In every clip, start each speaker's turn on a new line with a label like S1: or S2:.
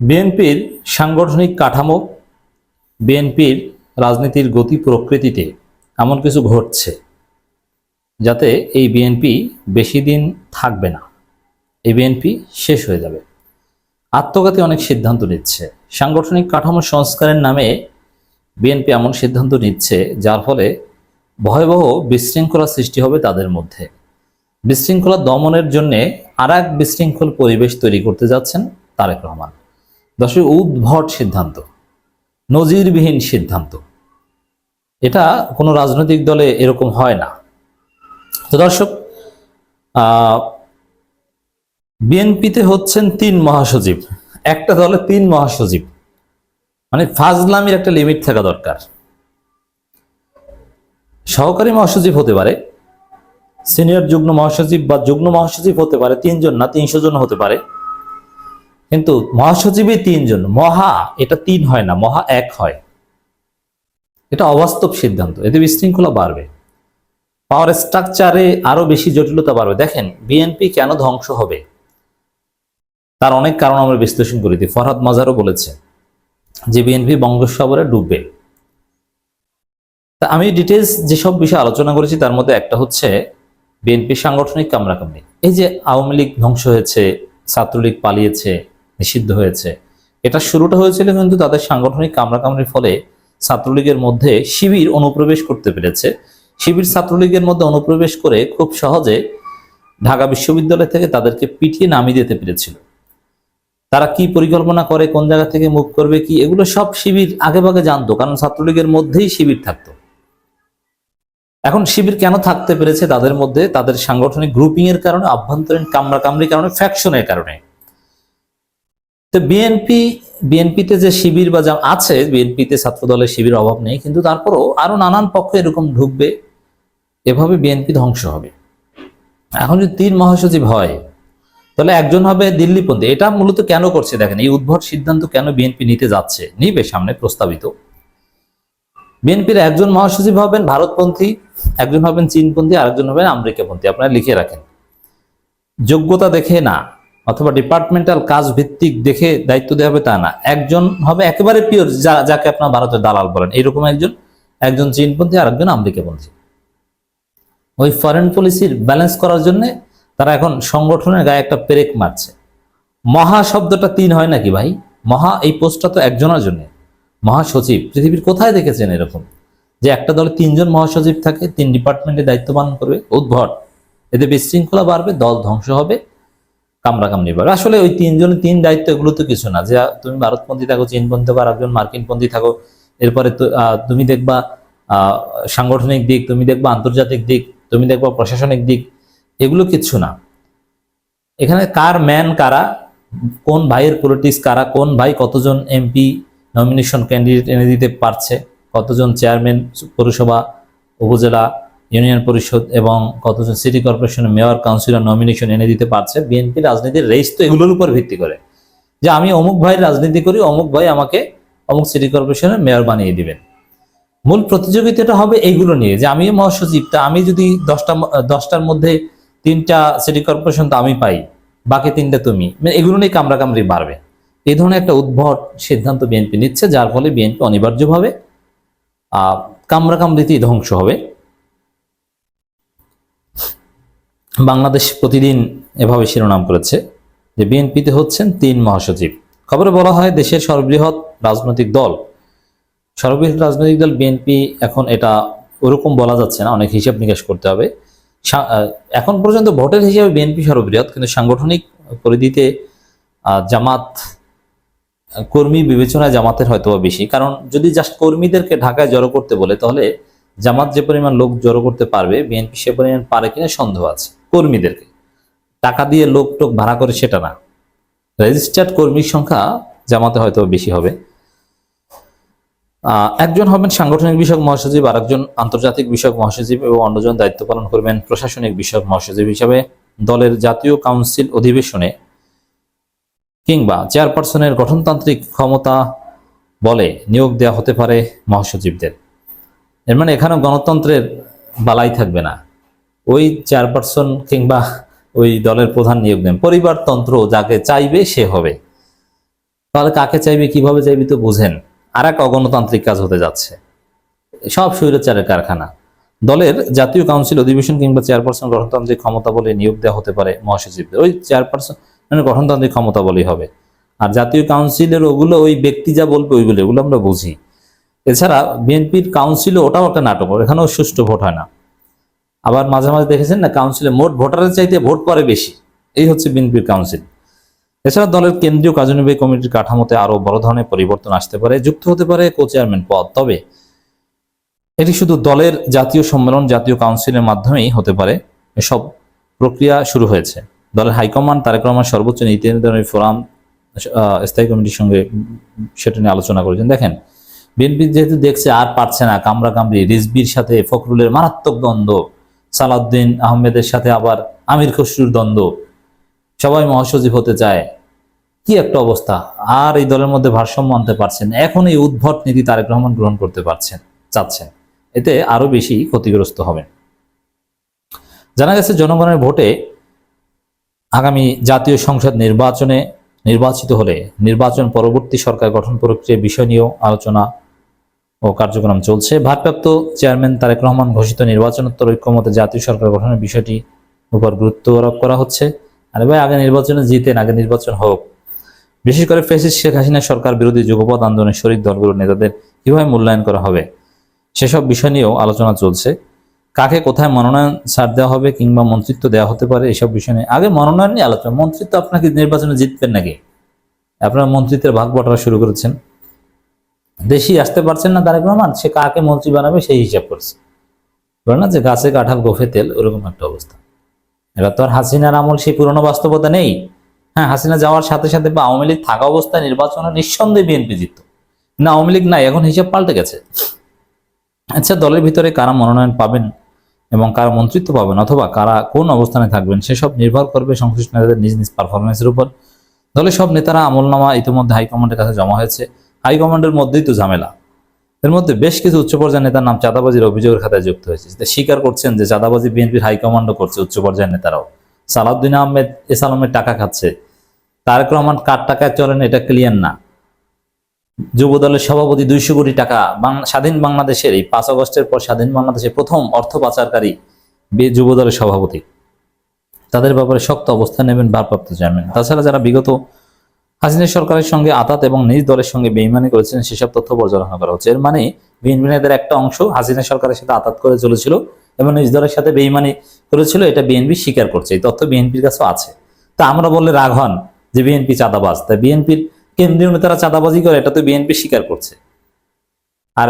S1: বিএনপির সাংগঠনিক কাঠামো, বিএনপির রাজনীতির গতি প্রকৃতিতে এমন কিছু ঘটছে যাতে এই বিএনপি বেশি দিন থাকবে না। এই বিএনপি শেষ হয়ে যাবে। আত্মঘাতী অনেক সিদ্ধান্ত নিচ্ছে। সাংগঠনিক কাঠামো সংস্কারের নামে বিএনপি এমন সিদ্ধান্ত নিচ্ছে যার ফলে ভয়াবহ বিশৃঙ্খলা সৃষ্টি হবে তাদের মধ্যে। বিশৃঙ্খলা দমনের জন্যে আর এক বিশৃঙ্খল পরিবেশ তৈরি করতে যাচ্ছেন তারেক রহমান। দশের উদ্ভট সিদ্ধান্ত, নজিরবিহীন সিদ্ধান্ত। এটা কোনো রাজনৈতিক দলে এরকম হয় না। তো দর্শক বিএনপিতে হচ্ছেন তিন মহাসচিব। একটা দলে তিন মহাসচিব। মানে ফাজলামির একটা লিমিট থাকা দরকার। সহকারী মহাসচিব হতে পারে, সিনিয়র যুগ্ম মহাসচিব বা যুগ্ম মহাসচিব হতে পারে, তিনজন না, তিনশো জন হতে পারে। কিন্তু মহাসচিবই তিনজন। মহা, এটা তিন হয় না, মহা এক হয়। এটা অবাস্তব সিদ্ধান্ত, এতে বিশৃঙ্খলা বাড়বে। পাওয়ার স্ট্রাকচারে আরও বেশি জটিলতা বাড়বে। দেখেন বিএনপি কেন ধ্বংস হবে? তার অনেক কারণ আমরা বিশ্লেষণ করি ফরহাদ মাজারও বলেছে যে বিএনপি বঙ্গোপসাগরে ডুববে। তা আমি ডিটেলস যেসব বিষয়ে আলোচনা করেছি, তার মধ্যে একটা হচ্ছে বিএনপি সাংগঠনিক কামরাকামড়ি এই যে আওয়ামী লীগ ধ্বংস হয়েছে, ছাত্রলীগ পালিয়েছে নিষিদ্ধ হয়েছে। এটা শুরুটা হয়েছিল কিন্তু তাদের সাংগঠনিক কামরাকামড়ির ফলে ছাত্রলীগের মধ্যে শিবির অনুপ্রবেশ করতে পেরেছে। শিবির ছাত্রলীগের মধ্যে অনুপ্রবেশ করে খুব সহজে ঢাকা বিশ্ববিদ্যালয় থেকে তাদেরকে পিটিয়ে নামিয়ে দিতে পেরেছিল। তারা কি পরিকল্পনা করে, কোন জায়গা থেকে মুভ করবে, কি, এগুলো সব শিবির আগে ভাগে জানতো, কারণ ছাত্রলীগের মধ্যেই শিবির থাকতো। এখন শিবির কেন থাকতে পেরেছে তাদের মধ্যে? তাদের সাংগঠনিক গ্রুপিং এর কারণে, আভ্যন্তরীণ কামরা কামড়ির কারণে ফ্যাকশনের কারণে। তো বিএনপি বিএনপিতে যে শিবির বা যা আছে বিএনপিতে ছাত্র দলের শিবির অভাব নেই, কিন্তু তারপরও আরও নানান পক্ষ এরকম ঢুকবে, এভাবে বিএনপি ধ্বংস হবে। এখন যদি তিন মহাসচিব হয়, তাহলে একজন হবে দিল্লিপন্থী। এটা মূলত কেন করছে দেখেন, এই উদ্ভট সিদ্ধান্ত কেন বিএনপি নিতে যাচ্ছে, নিবে সামনে প্রস্তাবিত। বিএনপির একজন মহাসচিব হবেন ভারতপন্থী, একজন হবেন চীনপন্থী, আরেকজন হবেন আমেরিকাপন্থী, আপনারা লিখে রাখেন। যোগ্যতা দেখে না অথবা ডিপার্টমেন্টাল কাজ ভিত্তিক দেখে দায়িত্ব দেওয়া হবে তা না। একজন হবে একেবারে পিওর যাকে আপনার ভারতের দালাল বলেন। এরকম একজন একজন চীনপন্থী আর একজন আমেরিকাপন্থী। ওই ফরেন পলিসির ব্যালেন্স করার জন্য তারা এখন সংগঠনের গায়ে একটা পেরেক মারছে। মহা শব্দটা তিন হয় নাকি ভাই? মহা, এই পোস্টটা তো একজনের জন্য। মহাসচিব পৃথিবীর কোথায় দেখেছেন এরকম? যে একটা দলে তিনজন মহাসচিব থাকে, তিন ডিপার্টমেন্টে দায়িত্ব পালন করবে, উদ্ভট। এতে বিশৃঙ্খলা বাড়বে, দল ধ্বংস হবে। কামড়াকামড়ি বাড়বে আসলে ওই তিনজন তিন দায়িত্ব এগুলো তো কিছু না। যে তুমি ভারতপন্থী থাকো চীনপন্থী থাকো আর একজন মার্কিনপন্থী থাকো, এরপরে তুমি দেখবা সাংগঠনিক দিক, তুমি দেখবা আন্তর্জাতিক দিক, তুমি দেখবা প্রশাসনিক দিক, এগুলো কিচ্ছু না। এখানে কার ম্যান কারা, কোন ভাইয়ের পলিটিক্স কারা, কোন ভাই কতজন এমপি নমিনেশন ক্যান্ডিডেট এনে দিতে পারছে, কতজন চেয়ারম্যান পৌরসভা, উপজেলা ইউনিয়ন পরিষদ এবং কতজন সিটি কর্পোরেশনের মেয়র, কাউন্সিলর নমিনেশন এনে দিতে পারছে। বিএনপি রাজনীতির রেস তো এগুলোর উপর ভিত্তি করে। যে আমি অমুক ভাইয়ের রাজনীতি করি, অমুক ভাই আমাকে অমুক সিটি কর্পোরেশনের মেয়র বানিয়ে দিবেন। মূল প্রতিযোগিতাটা হবে এইগুলো নিয়ে, যে আমি মহাসচিব তা আমি যদি দশটা দশটার মধ্যে তিনটা সিটি কর্পোরেশন তো আমি পাই, বাকি তিনটা তুমি। মানে এগুলো নিয়ে কামড়াকামড়ি বাড়বে। এই ধরনের একটা উদ্ভট সিদ্ধান্ত বিএনপি নিচ্ছে, যার ফলে বিএনপি অনিবার্যভাবে কামড়াকামড়িতেই ধ্বংস হবে। বাংলাদেশ প্রতিদিন এভাবে শিরোনাম করেছে যে বিএনপিতে হচ্ছেন তিন মহাসচিব। খবরে বলা হয় দেশের সর্ববৃহৎ রাজনৈতিক দল। সর্ববৃহৎ রাজনৈতিক দল বিএনপি এখন এটা ওরকম বলা যাচ্ছে না, অনেক হিসাব নিকাশ করতে হবে। এখন পর্যন্ত ভোটের হিসাবে বিএনপি সর্ববৃহৎ, কিন্তু সাংগঠনিক পরিধিতে জামাত, কর্মী বিবেচনায় জামাতের হয়তো বেশি। কারণ যদি জাস্ট কর্মীদেরকে ঢাকায় জড়ো করতে বলে, তাহলে জামাত যে পরিমাণ লোক জড়ো করতে পারবে, বিএনপি সে পরিমাণ পারে কিনা সন্দেহ আছে। কর্মীদেরকে। টাকা দিয়ে লোক টোক ভাড়া করে সেটা না। রেজিস্টার্ড কর্মীর সংখ্যা জামাতে হয়তো বেশি হবে। একজন হবেন সাংগঠনিক বিষয়ক মহাসচিব আর একজন আন্তর্জাতিক বিষয়ক মহাসচিব এবং অন্যজন দায়িত্ব পালন করবেন প্রশাসনিক বিষয়ক মহাসচিব হিসাবে দলের জাতীয় কাউন্সিল অধিবেশনে কিংবা চেয়ারপারসনের গঠনতান্ত্রিক ক্ষমতা বলে নিয়োগ দেওয়া হতে পারে মহাসচিবদের। এর মানে এখানে গণতন্ত্রের বালাই থাকবে না। ওই চেয়ারপারসন কিংবা ওই দলের প্রধান নিয়োগ দেন পরিবারতন্ত্র যাকে চাইবে সে হবে। তাহলে কাকে চাইবে, কীভাবে চাইবে তো বুঝেন। আর এক অগণতান্ত্রিক কাজ হতে যাচ্ছে। সব স্বৈরাচারের কারখানা। দলের জাতীয় কাউন্সিল অধিবেশন কিংবা চেয়ারপারসন গঠনতান্ত্রিক ক্ষমতা বলে নিয়োগ দেওয়া হতে পারে মহাসচিবদের। ওই চেয়ারপারসন মানে গঠনতান্ত্রিক ক্ষমতা বলেই হবে। আর জাতীয় কাউন্সিলের ওগুলো ওই ব্যক্তি যা বলবে ওইগুলো এগুলো আমরা বুঝি। এছাড়া বিএনপির কাউন্সিলও ওটাও একটা নাটক এখানেও সুষ্ঠু ভোট হয় না। আবার মাঝে মাঝে দেখেছেন না কাউন্সিলে মোট ভোটারের চাইতে ভোট করে বেশি। এই হচ্ছে বিএনপির কাউন্সিল এছাড়া দলের কেন্দ্রীয় কার্যনির্বাহী কমিটির কাঠামোতে আরও বড় ধরনের পরিবর্তন আসতে পারে, যুক্ত হতে পারে কো চেয়ারম্যান পদ। তবে এটি শুধু দলের জাতীয় সম্মেলন, জাতীয় কাউন্সিলের মাধ্যমেই হতে পারে সব প্রক্রিয়া শুরু হয়েছে। দলের হাইকমান্ড তারেক রহমান সর্বোচ্চ নীতি নির্ধারণী ফোরাম স্থায়ী কমিটির সঙ্গে সেটা নিয়ে আলোচনা করেছেন। দেখেন, বিএনপি যেহেতু দেখছে আর পারছে না কামরা কামড়ি রিজবির সাথে ফখরুলের মারাত্মক দ্বন্দ্ব। সালাউদ্দিন আহমেদের সাথে আবার আমির খসরুর দ্বন্দ্ব। সবাই মহাসচিব হতে চায়। কি একটা অবস্থা। আর এই দলের মধ্যে ভারসাম্য আনতে পারছেন এখন এই উদ্ভট নীতি তারেক রহমান গ্রহণ করতে পারছেন, চাচ্ছেন। এতে আরও বেশি ক্ষতিগ্রস্ত হবেন। জানা গেছে জনগণের ভোটে আগামী জাতীয় সংসদ নির্বাচনে নির্বাচিত হলে নির্বাচন পরবর্তী সরকার গঠন প্রক্রিয়ার বিষয় নিয়েও আলোচনা ও কার্যক্রম চলছে। ভারপ্রাপ্ত চেয়ারম্যান তারেক রহমান ঘোষিত নির্বাচনোত্তর ঐক্যমতে জাতীয় সরকার গঠনের বিষয়টি উপর গুরুত্ব আরোপ করা হচ্ছে। আরে ভাই, আগে নির্বাচনে জিতেন, আগে নির্বাচন হোক। বিশেষ করে ফেসিস শেখ হাসিনা সরকার বিরোধী যুগপৎ আন্দোলনের শরিক দলগুলোর নেতাদের কীভাবে মূল্যায়ন করা হবে, সেসব বিষয় নিয়েও আলোচনা চলছে। কাকে কোথায় মনোনয়ন ছাড় দেওয়া হবে কিংবা মন্ত্রিত্ব দেওয়া হতে পারে, এসব বিষয় নিয়ে আগে মনোনয়ন নিয়ে আলোচনা। মন্ত্রিত্ব আপনাকে নির্বাচনে জিতবেন নাকি? আপনারা মন্ত্রিত্বের ভাগ বটরা শুরু করেছেন। দেশি আসতে পারছেন না তারেক রহমান, সে কাকে মন্ত্রী বানাবে সেই হিসাব করছে। বলে না যে গাছে কাঁঠাল, গোফে তেল, ওরকম একটা অবস্থা। এটা তো আর হাসিনার আমল সেই পুরনো বাস্তবতা নেই। হ্যাঁ হাসিনা যাওয়ার সাথে সাথে বা আওয়ামী লীগ থাকা অবস্থায় নির্বাচনে নিঃসন্দেহে বিএনপি জিতত। না, আওয়ামী লীগ নাই, এখন হিসাব পাল্টে গেছে। আচ্ছা দলের ভিতরে কারা মনোনয়ন পাবেন এবং কারা মন্ত্রিত্ব পাবেন অথবা কারা কোন অবস্থানে থাকবেন, সেসব নির্ভর করবে সংশ্লিষ্ট নেতাদের নিজ নিজ পারফরমেন্সের উপর। দলের সব নেতারা আমলনামা ইতিমধ্যে হাইকমান্ডের কাছে জমা হয়েছে। হাইকমান্ডের মধ্যেই তো ঝামেলা। এর মধ্যে বেশ কিছু উচ্চ পর্যায়ের নেতার নাম চাঁদাবাজির অভিযোগের খাতায় যুক্ত হয়েছে। স্বীকার করছেন যে চাঁদাবাজি বিএনপির হাইকমান্ডও করছে উচ্চ পর্যায়ের নেতারাও। সালাউদ্দিন আহমেদ এসালামের টাকা খাচ্ছে। তারেক রহমান কার টাকায় চলেন এটা ক্লিয়ার না। যুব দলের সভাপতি দুইশো কোটি টাকা। স্বাধীন বাংলাদেশের এই পাঁচ আগস্টের পর স্বাধীন বাংলাদেশের প্রথম অর্থ পাচারকারী যুব দলের সভাপতি। তাদের ব্যাপারে শক্ত অবস্থান নেবেন ভারপ্রাপ্ত চেয়ারম্যান। তাছাড়া যারা বিগত হাসিনা সরকারের সঙ্গে আতাত এবং নিজ দলের সঙ্গে বেইমানি করেছেন, সেসব তথ্য পর্যালোচনা করা হচ্ছে। এর মানে বিএনপি নেতাদের একটা অংশ হাসিনা সরকারের সাথে আতাত করে চলেছিল এবং নিজ দলের সাথে বেইমানি করেছিল, এটা বিএনপি স্বীকার করছে। এই তথ্য বিএনপির কাছেও আছে। তা আমরা বললে রাগ হন যে বিএনপি চাঁদাবাজ। তা বিএনপির কেন্দ্রীয় নেতারা চাঁদাবাজি করে, এটা তো বিএনপি স্বীকার করছে। আর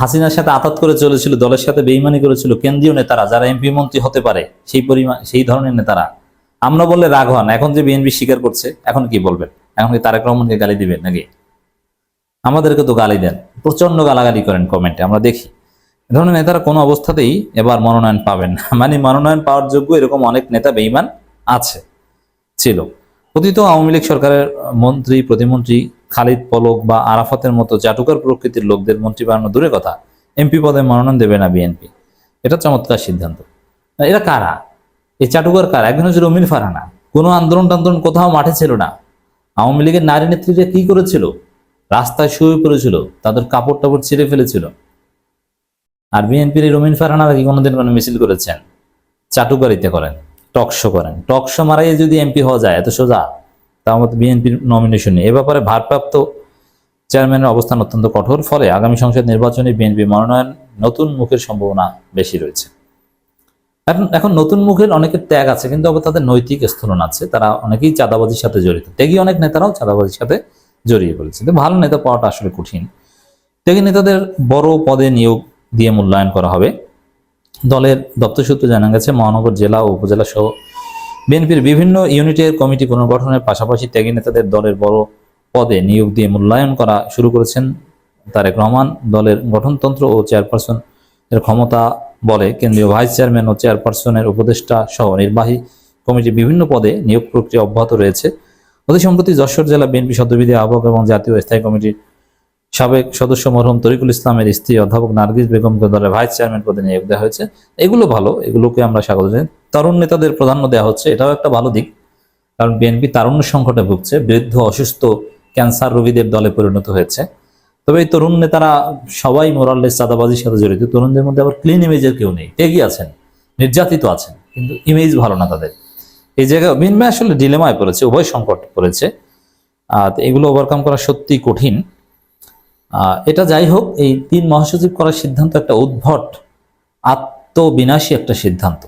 S1: হাসিনার সাথে আতাত করে চলেছিল, দলের সাথে বেইমানি করেছিল কেন্দ্রীয় নেতারা, যারা এমপি মন্ত্রী হতে পারে, সেই পরিমাণ সেই ধরনের নেতারা। আমরা বললে রাগ হন, এখন যে বিএনপি স্বীকার করছে, এখন কি বলবেন? এখন কি তারেক রহমানকে গালি দিবেন নাকি? আমাদেরকে তো গালি দেন। প্রচণ্ড গালাগালি করেন কমেন্টে আমরা দেখি। এ ধরনের নেতারা কোনো অবস্থাতেই এবার মনোনয়ন পাবেন না। মানে মনোনয়ন পাওয়ার যোগ্য এরকম অনেক নেতা বেইমান আছে, ছিল। অতীত আওয়ামী লীগ সরকারের মন্ত্রী, প্রতিমন্ত্রী খালিদ পলক বা আরাফাতের মতো চাটুকার প্রকৃতির লোকদের মন্ত্রী বানানো দূরে কথা, এমপি পদে মনোনয়ন দেবে না বিএনপি। এটা চমৎকার সিদ্ধান্ত। এরা কারা? এই চাটুকার কারা? একজন হচ্ছে রমিন ফারহানা। কোনো আন্দোলন টান্দোলন কোথাও মাঠে ছিল না। আওয়ামী লীগের নারী নেত্রীরা কি করেছিল? রাস্তায় শুয়ে পড়েছিল, তাদের কাপড় টাপড় ছিঁড়ে ফেলেছিল। আর বিএনপির রমিন ফারহানারা কি কোনোদিন কোনো মিছিল করেছেন? চাটুকারিতে করেন টকশো করেন। টকশো মারাই যদি এমপি হওয়া যায়, এত সোজা? তার মধ্যে বিএনপির নমিনেশন নেই। এ ব্যাপারে ভারপ্রাপ্ত চেয়ারম্যানের অবস্থান অত্যন্ত কঠোর, ফলে আগামী সংসদ নির্বাচনে বিএনপি মনোনয়ন নতুন মুখের সম্ভাবনা বেশি রয়েছে। এখন এখন নতুন মুখের অনেকের ত্যাগ আছে, কিন্তু আবার তাদের নৈতিক স্থলন আছে। তারা অনেকেই চাঁদাবাজির সাথে জড়িত। ত্যাগী অনেক নেতারাও চাঁদাবাজির সাথে জড়িয়ে পড়েছে। ভালো নেতা পাওয়াটা আসলে কঠিন। ত্যাগী নেতাদের বড় পদে নিয়োগ দিয়ে মূল্যায়ন করা হবে। দলের দপ্তর সূত্রে জানা গেছে, মহানগর জেলা ও উপজেলা সহ বিএনপির বিভিন্ন ইউনিটের কমিটি পুনর্গঠনের পাশাপাশি ত্যাগী নেতাদের দলের বড় পদে নিয়োগ দিয়ে মূল্যায়ন করা শুরু করেছেন তারেক রহমান। দলের গঠনতন্ত্র ও চেয়ারপারসন এর ক্ষমতা বলে কেন্দ্রীয় ভাইস চেয়ারম্যান ও চেয়ারপারসনের উপদেষ্টা সহ নির্বাহী কমিটির বিভিন্ন পদে নিয়োগ প্রক্রিয়া অব্যাহত রয়েছে। অতি সম্প্রতি যশোর জেলা বিএনপি সদবিধি আহ্বক এবং জাতীয় স্থায়ী কমিটির সাবেক সদস্য মরহুম তরিকুল ইসলামের স্ত্রী অধ্যাপক নার্গিস বেগমকে দলের ভাইস চেয়ারম্যান পদে নিয়োগ দেওয়া হয়েছে। এগুলো ভালো, এগুলোকে আমরা স্বাগত জানাই। তরুণ নেতাদের প্রাধান্য দেওয়া হচ্ছে, এটাও একটা ভালো দিক। কারণ বিএনপি তারুণ্য সংকটে ভুগছে, বৃদ্ধ, অসুস্থ, ক্যান্সার রোগীদের দলে পরিণত হয়েছে। তবে এই তরুণ নেতারা সবাই মোরাল্লেস চাঁদাবাজির সাথে জড়িত। তরুণদের মধ্যে আবার ক্লিন ইমেজের কেউ নেই। ত্যাগী আছেন, নির্যাতিত আছেন, কিন্তু ইমেজ ভালো না তাদের। এই জায়গায় বিনময় আসলে ডিলেমায় পড়েছে, উভয় সংকট পড়েছে। এগুলো ওভারকাম করা সত্যি কঠিন। এটা যাই হোক, এই তিন মহাসচিব করার সিদ্ধান্ত একটা উদ্ভট, আত্মবিনাশী একটা সিদ্ধান্ত।